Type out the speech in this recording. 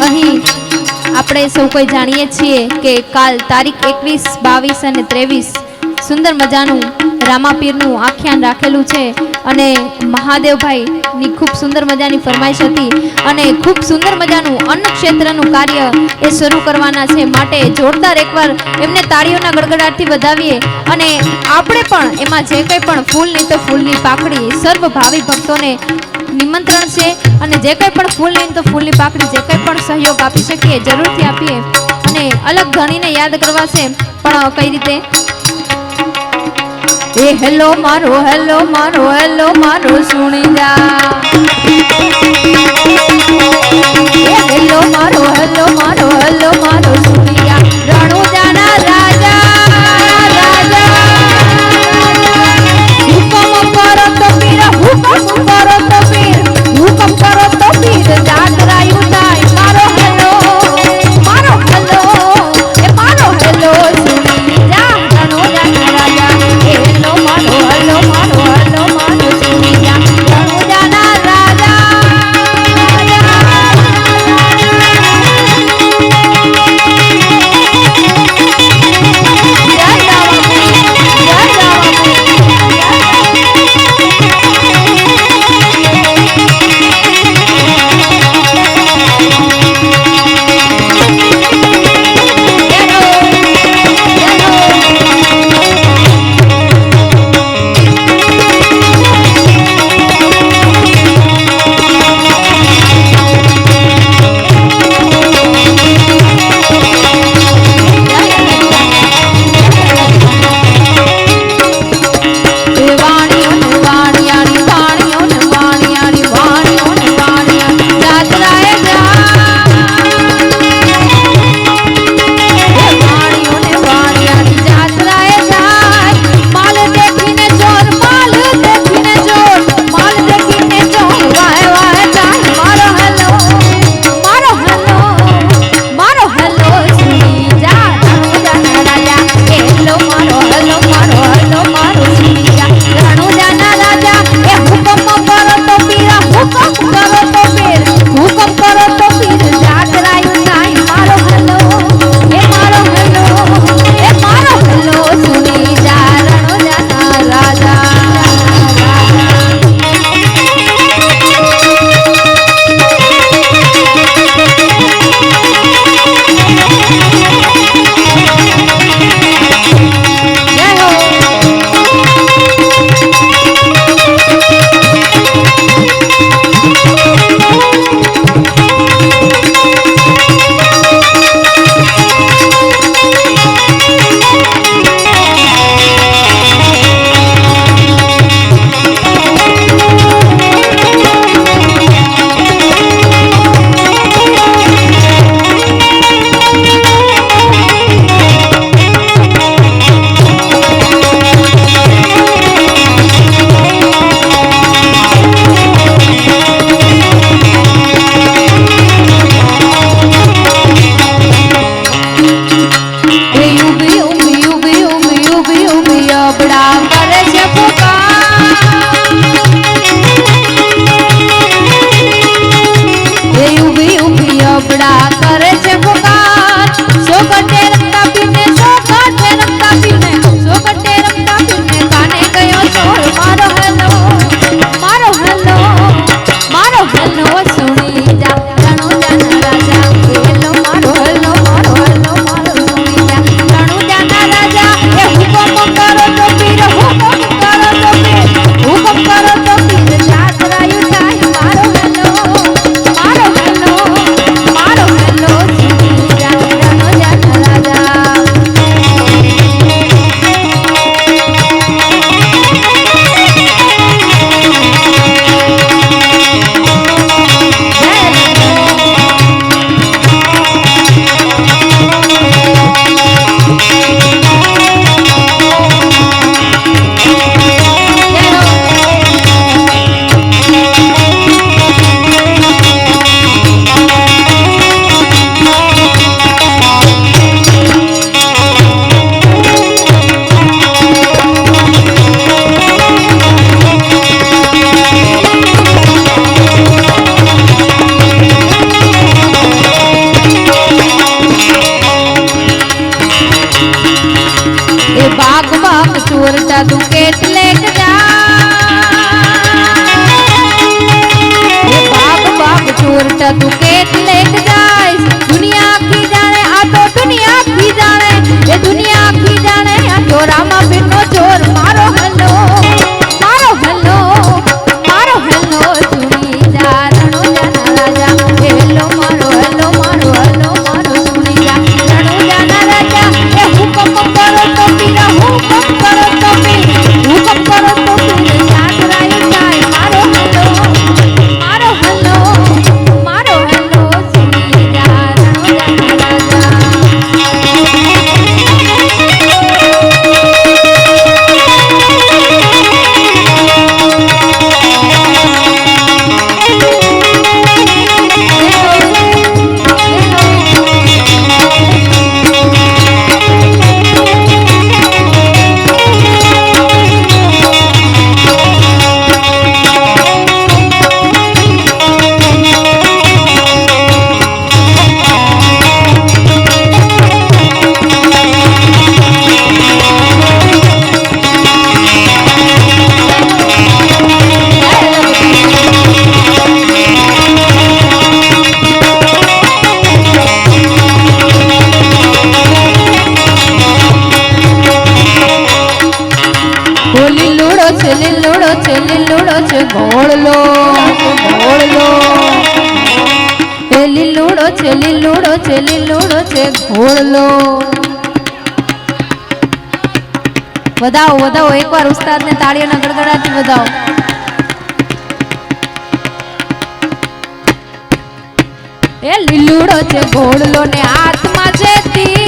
અહીં આપણે સૌ કોઈ જાણીએ છીએ કે કાલ તારીખ એકવીસ, બાવીસ અને ત્રેવીસ સુંદર મજાનું રામાપીરનું આખ્યાન રાખેલું છે અને મહાદેવભાઈની ખૂબ સુંદર મજાની ફરમાઈશ હતી અને ખૂબ સુંદર મજાનું અન્ન ક્ષેત્રનું કાર્ય એ શરૂ કરવાના છે માટે જોરદાર એકવાર એમને તાળીઓના ગડગડાટથી વધાવીએ અને આપણે પણ એમાં જે કંઈ પણ ફૂલની તો ફૂલની પાકડી સર્વ ભાવિ ભક્તોને નિમંત્રણ છે અને જે કંઈ પણ ફૂલ લઈને તો ફૂલની પાકડી જે કંઈ પણ સહયોગ આપી શકીએ, જરૂરથી આપીએ અને અલગ ધણીને યાદ કરવા છે. પણ કઈ રીતે? એ હેલો મારો હેલો મારો હેલો મારો સુણી જા હેલો મારો હેલો મારો, હેલો ચોરટ તું કેટલેક જાય દુનિયા આખી જાણે આ તો દુનિયા આખી જાણે. એ દુનિયા આખી જાણે આ તો લીલુડો છે લીલોડો છે ઘોડલો. વધાવો વધાવો, એકવાર ઉસ્તાદને તાળીઓના ગડગડાથી વધાવો. એ લીલુડો છે ઘોડલો ને હાથમાં છે તીર